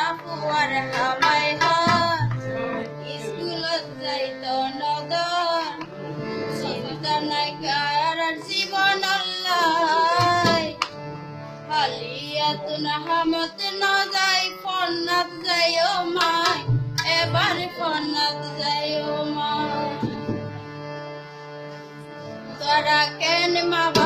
আফু আর হামাই হন স্কুলত যাইত নগর চিন্তা নাই কার জীবন পালিয়া তুন হামত ন যাই ফন্নাত যাই ও মাই এবার ফন্নাত যাই ও মাই তোরা কেন মা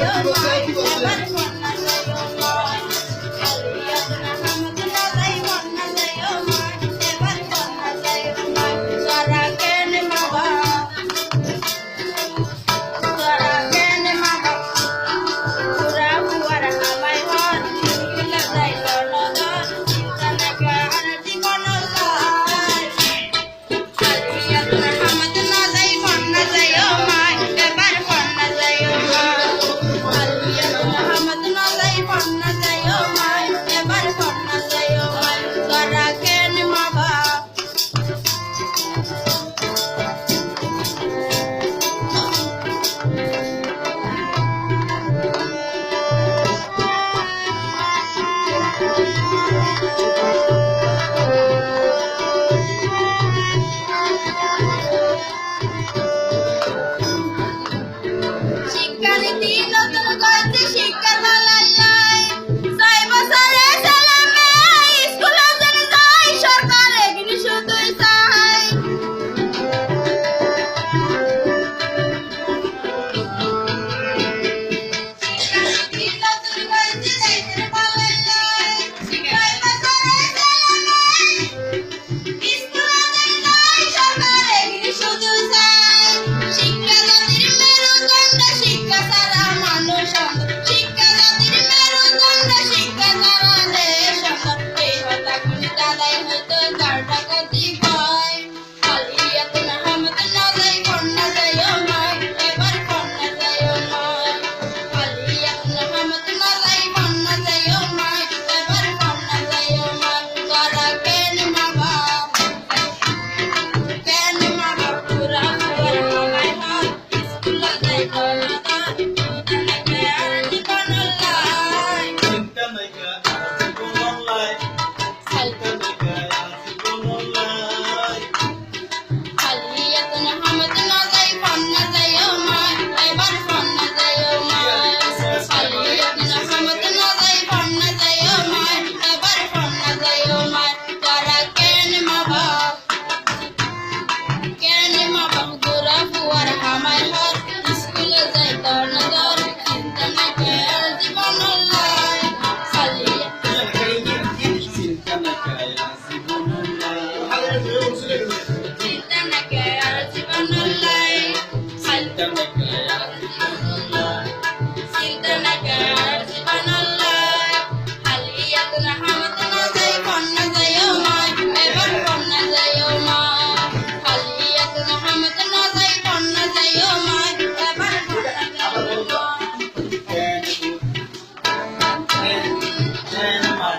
Thank you.